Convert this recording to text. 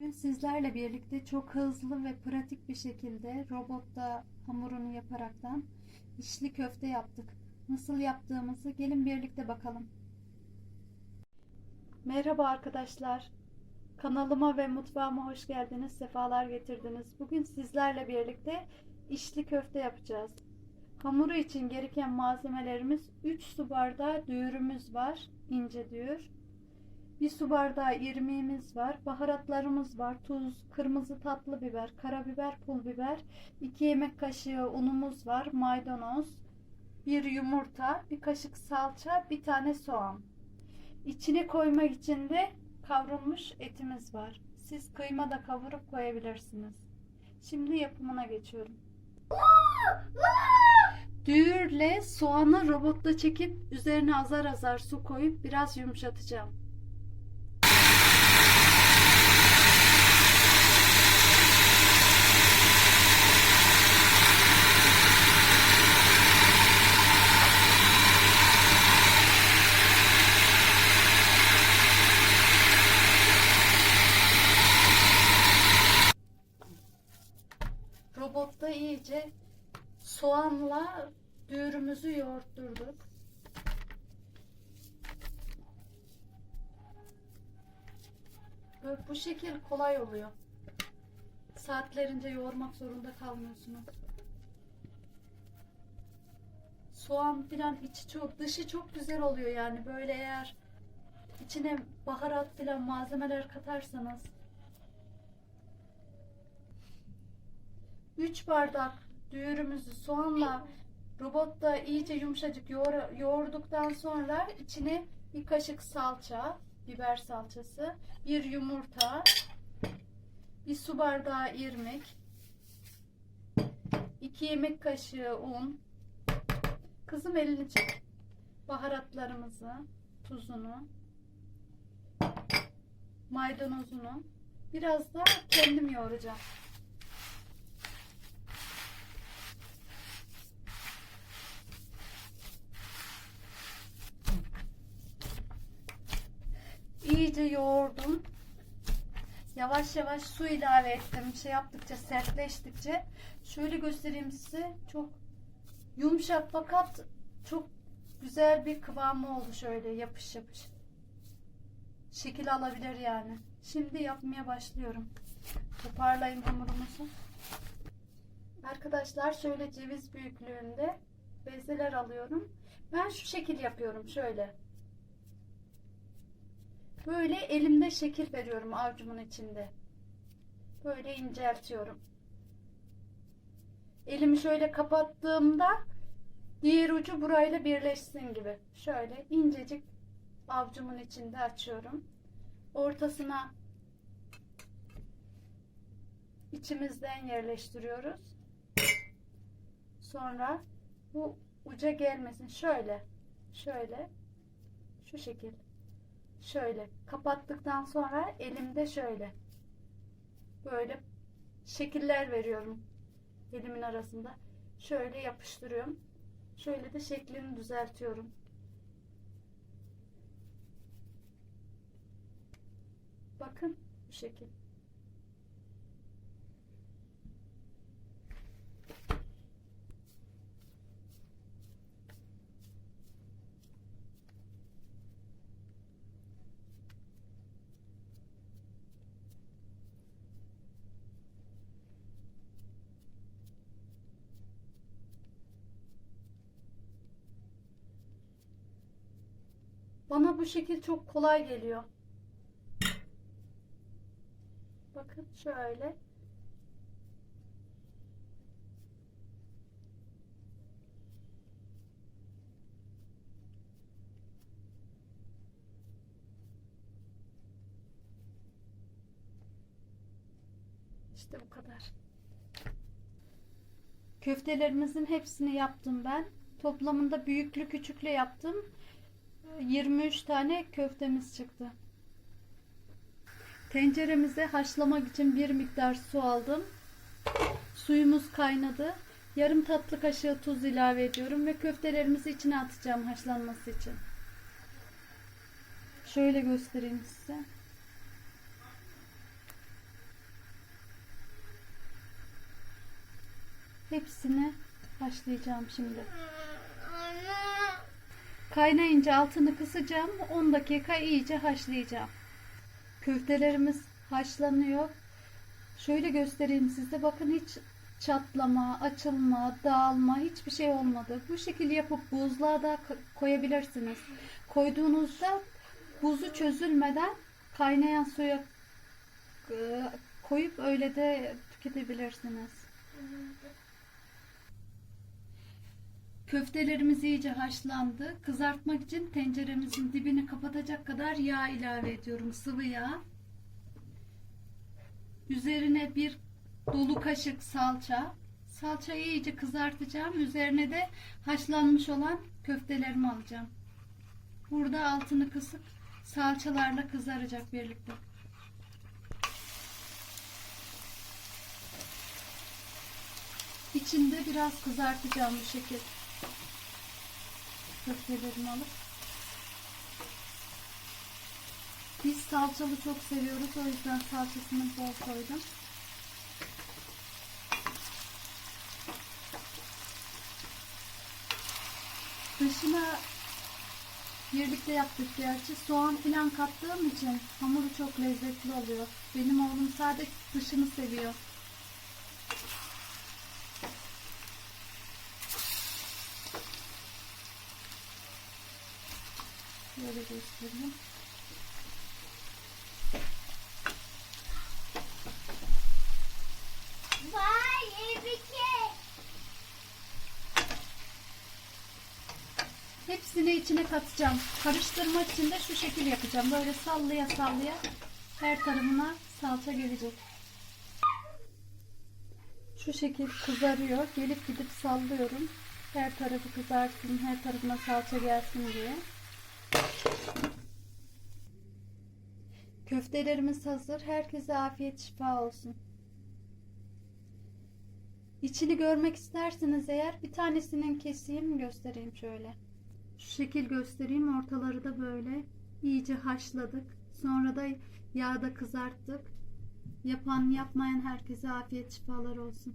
Bugün sizlerle birlikte çok hızlı ve pratik bir şekilde robotta hamurunu yaparaktan içli köfte yaptık. Nasıl yaptığımızı gelin birlikte bakalım. Merhaba arkadaşlar. Kanalıma ve mutfağıma hoş geldiniz. Sefalar getirdiniz. Bugün sizlerle birlikte içli köfte yapacağız. Hamuru için gereken malzemelerimiz 3 su bardağı düğürümüz var. ince düğür. Bir su bardağı irmiğimiz var. Baharatlarımız var. Tuz, kırmızı tatlı biber, karabiber, pul biber. 2 yemek kaşığı unumuz var. Maydanoz, bir yumurta, bir kaşık salça, bir tane soğan. İçine koymak için de kavrulmuş etimiz var. Siz kıyma da kavurup koyabilirsiniz. Şimdi yapımına geçiyorum. Düğürle soğanı robotta çekip üzerine azar azar su koyup biraz yumuşatacağım. İyice soğanla düğürümüzü yoğurtturduk. Böyle bu şekil kolay oluyor. Saatlerince yoğurmak zorunda kalmıyorsunuz. Soğan filan içi çok, dışı çok güzel oluyor yani böyle eğer içine baharat filan malzemeler katarsanız 3 bardak düğürümüzü soğanla robotta iyice yumuşacık yoğur, yoğurduktan sonra içine bir kaşık salça, biber salçası, bir yumurta, bir su bardağı irmik, 2 yemek kaşığı un, kızım elini çek, baharatlarımızı, tuzunu, maydanozunu, biraz da kendim yoğuracağım. İyice yoğurdum. Yavaş yavaş su ilave ettim. Şey yaptıkça sertleştikçe şöyle göstereyim size. Çok yumuşak fakat çok güzel bir kıvamı oldu şöyle yapış yapış. Şekil alabilir yani. Şimdi yapmaya başlıyorum. Toparlayın hamurumuzu. Arkadaşlar şöyle ceviz büyüklüğünde bezeler alıyorum. Ben şu şekil yapıyorum şöyle. Böyle elimde şekil veriyorum avucumun içinde. Böyle inceltiyorum. Elimi şöyle kapattığımda diğer ucu burayla birleşsin gibi. Şöyle incecik avucumun içinde açıyorum. Ortasına içimizden yerleştiriyoruz. Sonra bu uca gelmesin. Şöyle. Şöyle. Şu şekil şöyle kapattıktan sonra elimde şöyle. Böyle şekiller veriyorum elimin arasında. Şöyle yapıştırıyorum. Şöyle de şeklini düzeltiyorum. Bakın bu şekil Bana bu şekil çok kolay geliyor. Bakın şöyle. İşte bu kadar. Köftelerimizin hepsini yaptım ben. Toplamında büyüklü küçüklü yaptım. 23 tane köftemiz çıktı. Tenceremize haşlamak için bir miktar su aldım. Suyumuz kaynadı. Yarım tatlı kaşığı tuz ilave ediyorum ve köftelerimizi içine atacağım haşlanması için. Şöyle göstereyim size. Hepsini haşlayacağım şimdi. Kaynayınca altını kısacağım. 10 dakika iyice haşlayacağım. Köftelerimiz haşlanıyor. Şöyle göstereyim size. Bakın hiç çatlama, açılma, dağılma hiçbir şey olmadı. Bu şekilde yapıp buzluğa da koyabilirsiniz. Koyduğunuzda buzu çözülmeden kaynayan suya e, koyup öyle de tüketebilirsiniz. Köftelerimiz iyice haşlandı. Kızartmak için tenceremizin dibini kapatacak kadar yağ ilave ediyorum. Sıvı yağ. Üzerine bir dolu kaşık salça. Salçayı iyice kızartacağım. Üzerine de haşlanmış olan köftelerimi alacağım. Burada altını kısıp salçalarla kızaracak birlikte. İçinde biraz kızartacağım bu Köftelerimi alıp. Biz salçalı çok seviyoruz. O yüzden salçasını bol koydum. Dışına birlikte yaptık gerçi. Soğan falan kattığım için hamuru çok lezzetli oluyor. Benim oğlum sadece dışını seviyor. Böyle göstereyim. Vay Ebike. Hepsini içine katacağım. Karıştırmak için de şu şekil yapacağım. Böyle sallaya sallaya her tarafına salça gelecek. Şu şekil kızarıyor. Gelip gidip sallıyorum. Her tarafı kızarsın, her tarafına salça gelsin diye. Köftelerimiz hazır. Herkese afiyet şifa olsun. İçini görmek isterseniz eğer bir tanesinin keseyim göstereyim şöyle. Şu şekil göstereyim. Ortaları da böyle iyice haşladık. Sonra da yağda kızarttık. Yapan yapmayan herkese afiyet şifalar olsun.